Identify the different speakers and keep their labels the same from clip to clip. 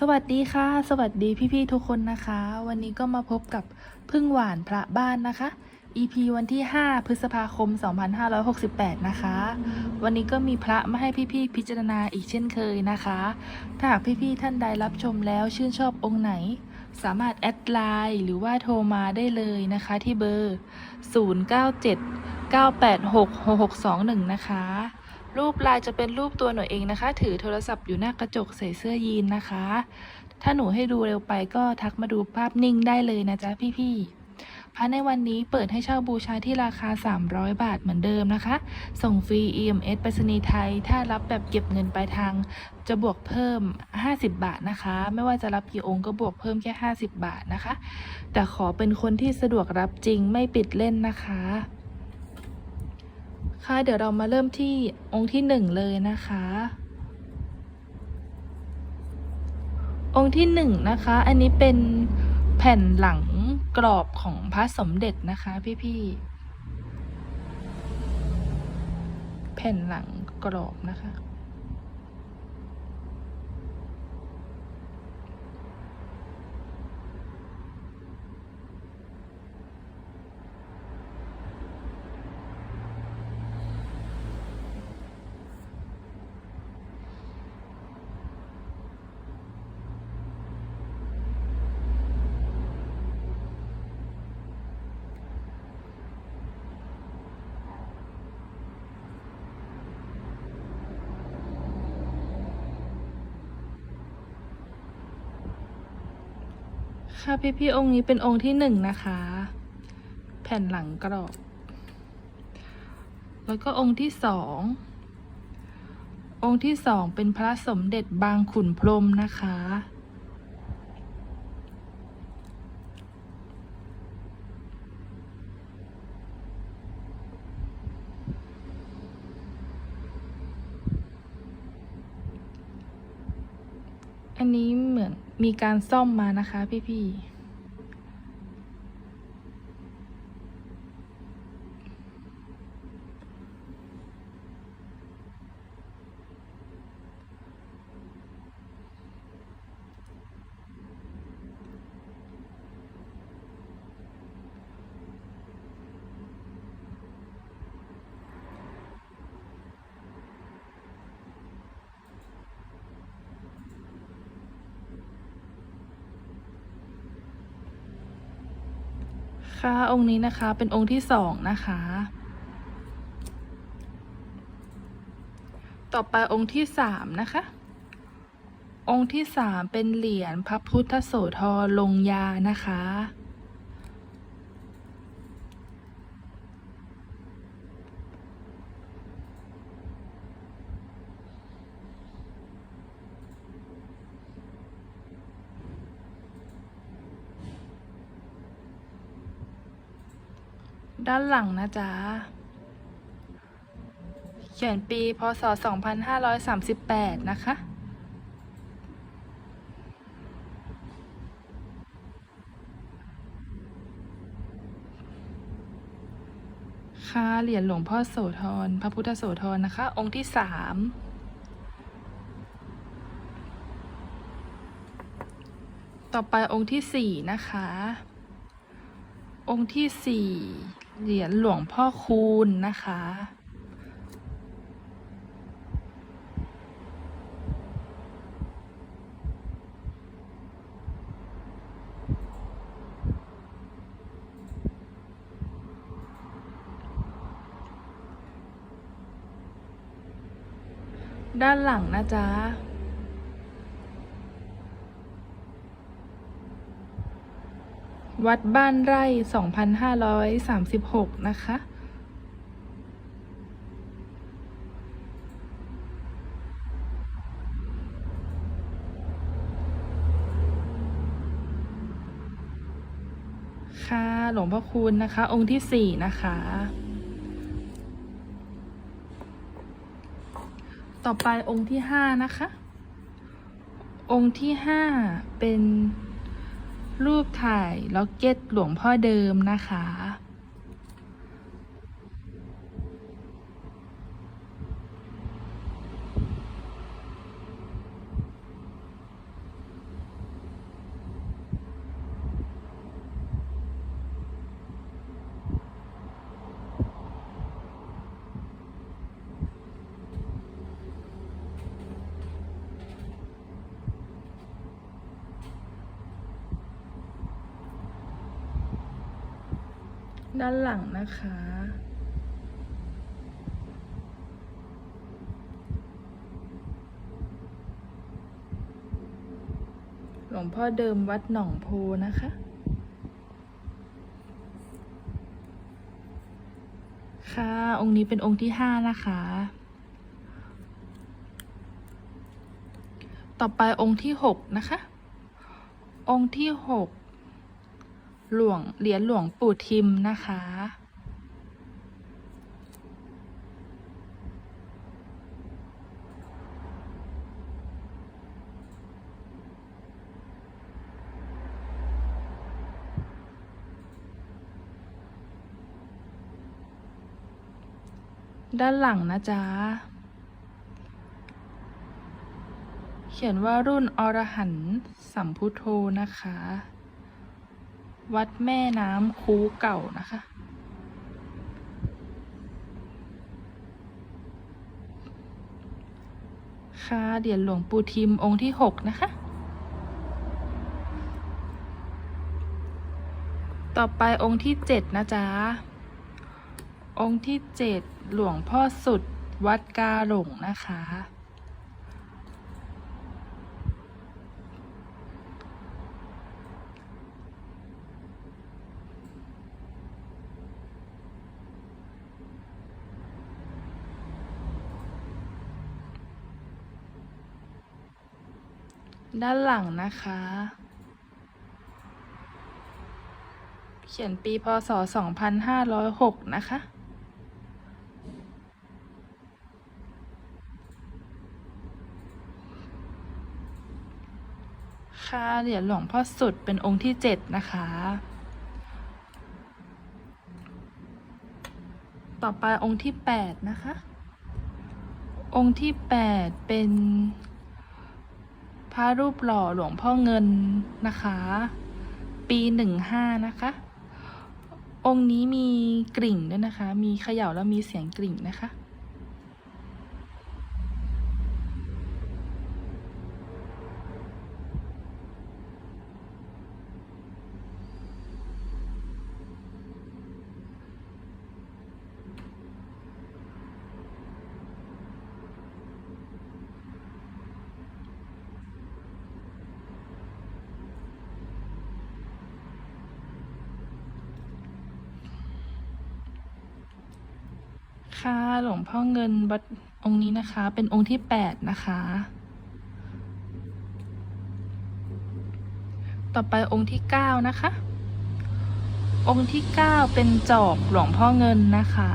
Speaker 1: สวัสดีค่ะ สวัสดีพี่ๆทุกคนนะคะ วันนี้ก็มาพบกับพึ่งหวานพระบ้านนะคะ EP วันที่ 5 พฤษภาคม 2568 นะคะ วันนี้ก็มีพระมาให้พี่ๆพิจารณาอีกเช่นเคยนะคะ ถ้าหากพี่ๆท่านใดรับชมแล้วชื่นชอบองค์ไหน สามารถแอดไลน์หรือว่าโทรมาได้เลยนะคะที่เบอร์ 097 986 6621 นะคะ รูปลายจะเป็นรูปตัวหนูเองนะคะ ถือโทรศัพท์อยู่หน้ากระจกใส่เสื้อยีนนะคะ ถ้าหนูให้ดูเร็วไปก็ทักมาดูภาพนิ่งได้เลยนะจ๊ะพี่ๆพระในวันนี้เปิดให้เช่าบูชาที่ราคา 300 บาทเหมือนเดิมนะคะ ส่งฟรี EMS ไปรษณีย์ไทย ถ้ารับแบบเก็บเงินปลายทาง จะบวกเพิ่ม 50 บาทนะคะ ไม่ว่าจะรับกี่องค์ก็บวกเพิ่มแค่ 50 บาทนะคะ แต่ขอเป็นคนที่สะดวกรับจริงไม่ปิดเล่นนะคะ ค่ะ เดี๋ยวเรามาเริ่มที่องค์ที่หนึ่งเลยนะคะ องค์ที่หนึ่งนะคะ อันนี้เป็นแผ่นหลังกรอบของพระสมเด็จนะคะพี่ๆ แผ่นหลังกรอบนะคะ ค่ะพี่ๆองค์นี้เป็นองค์ที่หนึ่งนะคะ แผ่นหลังกรอบ แล้วก็องค์ที่สององค์ที่สองเป็นพระสมเด็จบางขุนพรมนะคะ อันนี้เห มีการซ่อมมานะคะพี่ๆ องค์นี้นะคะเป็นองค์ที่สองนะคะ ต่อไปองค์ที่สามนะคะ องค์ที่สามเป็นเหรียญพระพุทธโสธรลงยานะคะ ด้านหลังนะจ๊ะ เขียนปีพศ 2538 นะคะ ค่ะเหรียญหลวงพ่อโสธร พระพุทธโสธรนะคะ องค์ที่สามต่อไปองค์ที่สี่นะคะ องค์ที่สี่ เหรียญหลวงพ่อคูณนะคะ ด้านหลังนะจ๊ะ วัดบ้านไร่ 2536 นะคะ ค่ะ หลวงพ่อคูณนะคะ องค์ที่สี่นะคะ ต่อไปองค์ที่ห้านะคะ องค์ที่ห้าเป็น รูปถ่ายล็อกเก็ตหลวงพ่อเดิมนะคะ ค ด้านหลังนะคะ หลวงพ่อเดิมวัดหนองโพนะคะ ค่ะ องค์นี้เป็นองค์ที่ห้านะคะ ต่อไปองค์ที่หกนะคะ องค์ที่หก หลวงเหรียญหลวงปู่ทิมนะคะ ด้านหลังนะจ๊ะ เขียนว่ารุ่นอรหันต์สัมพุทโธนะคะ วัดแม่น้ำคูเก่านะคะ ค่ะเหรียญหลวงปู่ทิมองค์ที่หกนะคะ ต่อไปองค์ที่เจ็ดนะจ๊ะ องค์ที่เจ็ดหลวงพ่อสุดวัดกาหลงนะคะ ด้านหลังนะคะ เขียนปีพศ 2506 นะคะ ค่ะเหรียญหลวงพ่อสุดเป็นองค์ที่ 7 นะคะ ต่อไปองค์ที่ 8 นะคะ องค์ที่ 8 เป็น พระรูปหล่อหลวงพ่อเงินนะคะ ปีหนึ่งห้านะคะ องค์นี้มีกริ่งด้วยนะคะ มีเขย่าแล้วมีเสียงกริ่งนะคะค่ะหลวง พ่อเงินวัดองค์นี้นะคะ เป็นองค์ที่แปดนะคะ ต่อไปองค์ที่เก้านะคะ องค์ที่เก้าเป็นจอบหลวงพ่อเงินนะคะ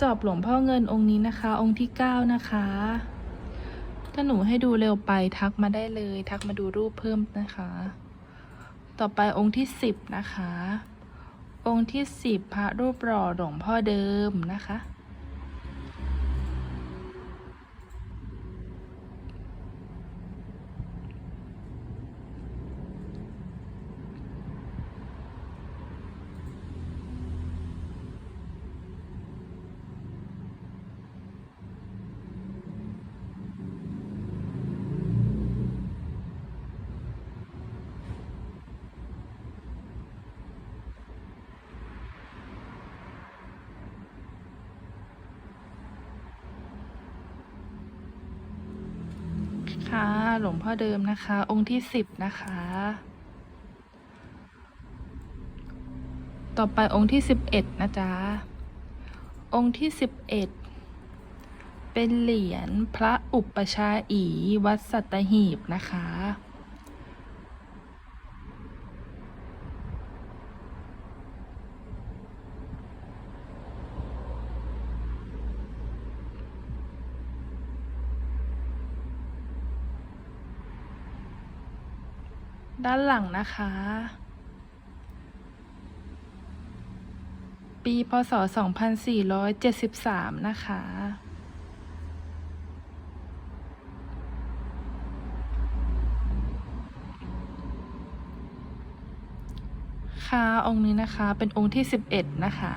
Speaker 1: จอบหลวงพ่อเงินองค์นี้นะคะ องค์ที่เก้านะคะ ถ้าหนูให้ดูเร็วไปทักมาได้เลย ทักมาดูรูปเพิ่มนะคะ ต่อไปองค์ที่สิบนะคะ องค์ที่สิบพระรูปหล่อหลวงพ่อเดิมนะคะ ค่ะ หลวงพ่อเดิมนะคะ องค์ที่สิบนะคะ ต่อไปองค์ที่สิบเอ็ดนะจ๊ะ องค์ที่สิบเอ็ดเป็นเหรียญพระอุปชาย์อีวัดสัตหีบนะคะ ด้านหลังนะคะ ปีพศ 2473 นะคะ ค่ะองค์นี้นะคะเป็นองค์ที่ 11 นะคะ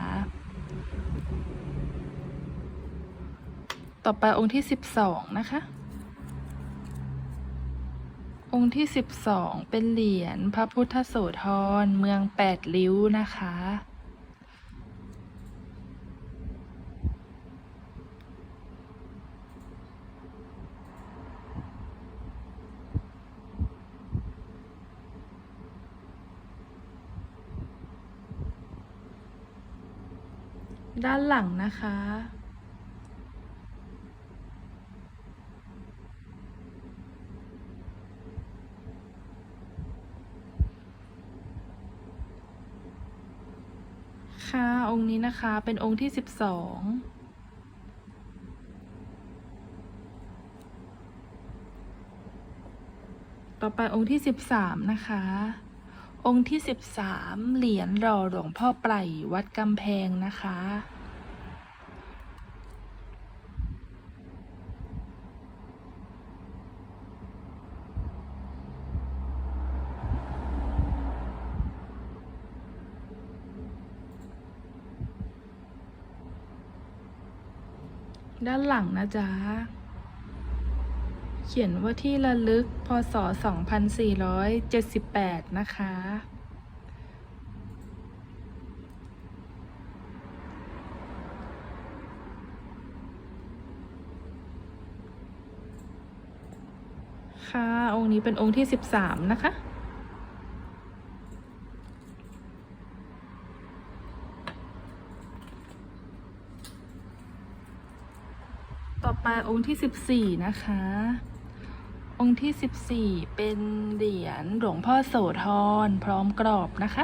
Speaker 1: ต่อไปองค์ที่ 12 นะคะ องค์ที่ 12 เป็นเหรียญพระพุทธโสธรเมืองแปดริ้วนะคะ ด้านหลังนะคะ ค่ะ องค์นี้นะคะเป็นองค์ที่สิบสองต่อไปองค์ที่สิบสามนะคะ องค์ที่สิบสามเหรียญหล่อหลวงพ่อไพรวัดกำแพงนะคะ ด้านหลังนะจ๊ะ เขียนว่าที่ระลึกพศ 2478 นะคะ ค่ะ องค์นี้เป็นองค์ที่ 13 นะคะ ไปองค์ที่14นะคะ องค์ที่14เป็นเหรียญหลวงพ่อโสธรพร้อมกรอบนะคะ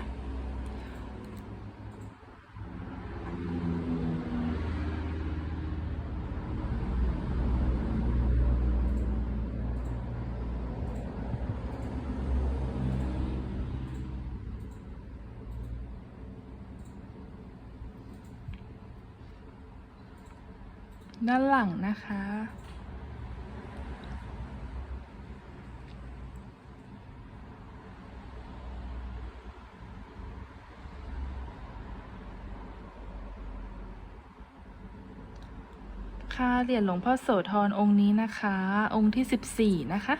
Speaker 1: ด้านหลังนะคะ ค่ะเหรียญหลวงพ่อโสธรองค์นี้นะคะ องค์ที่สิบสี่นะคะ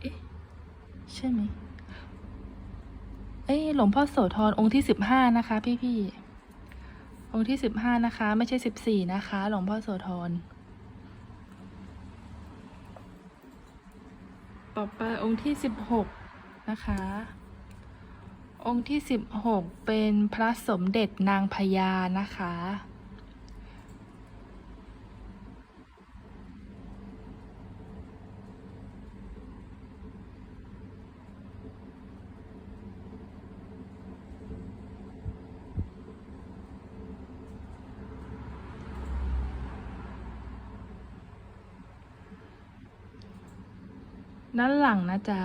Speaker 1: เอ๊ะใช่ไหม เอ้หลวงพ่อโสธรองค์ที่สิบห้านะคะ พี่พี่ๆองค์ที่สิบห้านะคะ ไม่ใช่สิบสี่นะคะ หลวงพ่อโสธรต่อไปองค์ที่สิบหกนะคะ องค์ที่สิบหกเป็นพระสมเด็จนางพญานะคะ ด้านหลังนะจ๊ะ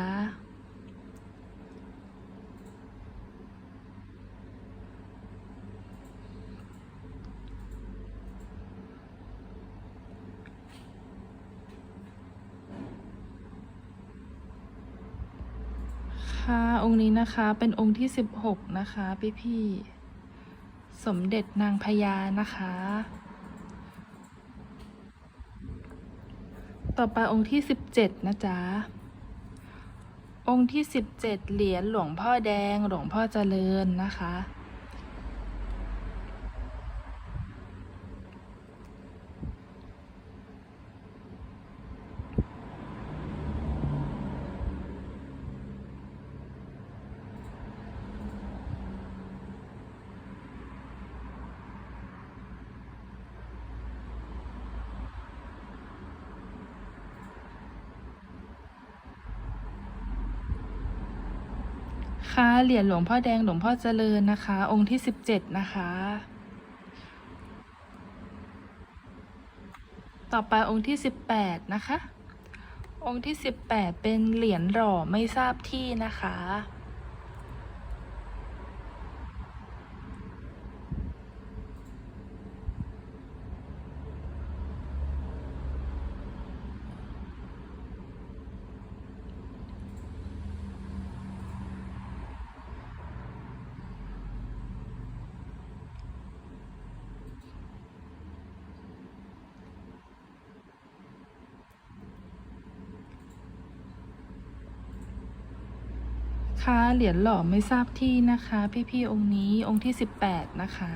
Speaker 1: ค่ะ องค์นี้นะคะเป็นองค์ที่สิบหกนะคะ พี่พี่สมเด็จนางพญานะคะ ต่อไปองค์ที่สิบเจ็ดนะจ๊ะ องค์ที่สิบเจ็ดเหรียญหลวงพ่อแดงหลวงพ่อเจริญนะคะ ค่ะเหรียญหลวงพ่อแดงหลวงพ่อเจริญนะคะ องค์ที่สิบเจ็ดนะคะ ต่อไปองค์ที่สิบแปดนะคะ องค์ที่สิบแปดเป็นเหรียญหล่อไม่ทราบที่นะคะ ค่ะเหรียญหล่อไม่ทราบที่นะคะ พี่ๆองค์นี้องค์ที่ 18 นะคะ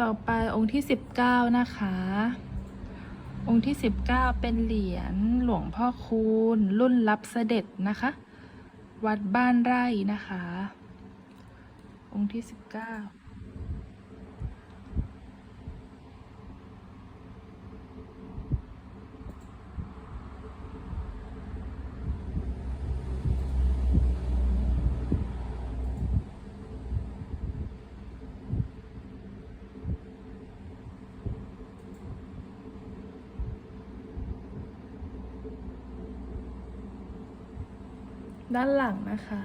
Speaker 1: ต่อไปองค์ที่ 19 นะคะ องค์ที่ 19 เป็นเหรียญหลวงพ่อคูณ รุ่นรับเสด็จนะคะ วัดบ้านไร่นะคะ องค์ที่ 19 ด้านหลังนะคะ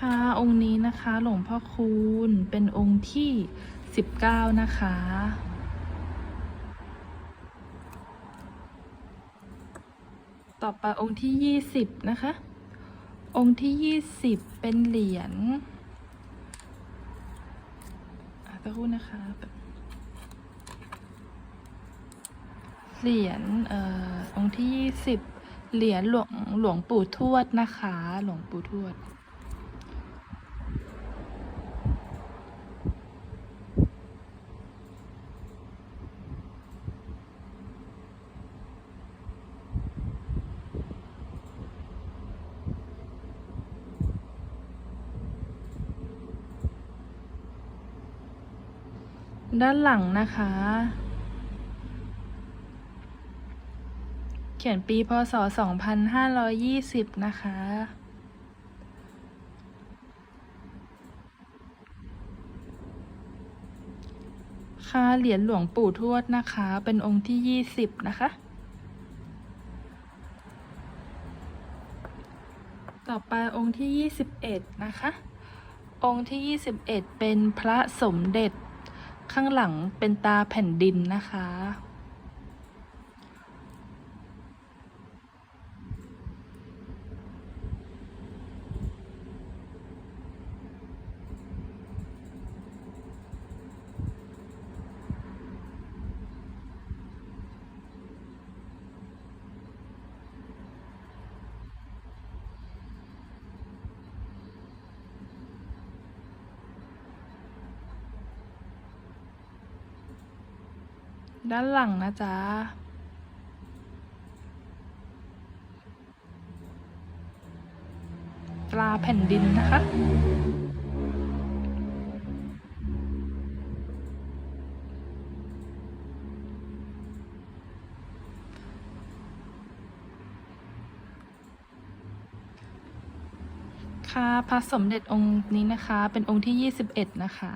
Speaker 1: คะ องค์นี้นะคะหลวงพ่อคูณเป็นองค์ที่ 19 นะคะ ต่อไปองค์ที่ 20 นะคะ องค์ที่ 20 เป็นเหรียญอะสักครู่นะคะเหรียญเอ่อองค์ที่ 20 เหรียญหลวงหลวงปู่ทวดนะคะ หลวงปู่ทวด ด้านหลังนะคะ เขียนปีพศ 2520 นะคะ ค่าเหรียญหลวงปู่ทวดนะคะ เป็นองค์ที่ 20 นะคะ ต่อไปองค์ที่ 21 นะคะองค์ที่ 21 เป็นพระสมเด็จ ข้างหลังเป็นตาแผ่นดินนะคะ ด้านหลังนะจ๊ะปลาแผ่นดินนะคะ ค่ะพระสมเด็จองค์นี้นะคะ เป็นองค์ที่ 21 นะคะ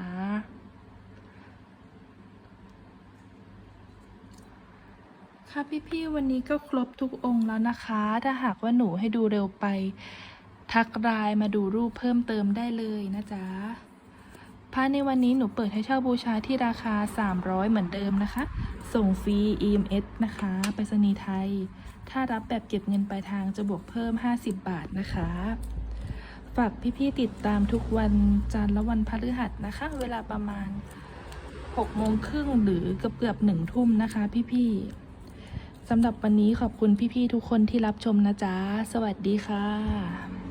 Speaker 1: ค่ะพี่ๆวันนี้ก็ครบทุกองค์แล้วนะคะ ถ้าหากว่าหนูให้ดูเร็วไป ทักไลน์มาดูรูปเพิ่มเติมได้เลยนะจ๊ะพระในวันนี้หนูเปิดให้เช่าบูชาที่ราคา 300 เหมือนเดิมนะคะ ส่งฟรี EMS นะคะไปรษณีย์ไทย ถ้ารับแบบเก็บเงินปลายทางจะบวกเพิ่ม 50 บาทนะคะ ฝากพี่ๆติดตามทุกวันจันทร์และวันพฤหัสนะคะ เวลาประมาณ6โมงครึ่งหรือเกือบเกือบหนึ่งทุ่มนะคะพี่ๆ สำหรับวันนี้ขอบคุณพี่ๆทุกคนที่รับชมนะจ๊ะ สวัสดีค่ะ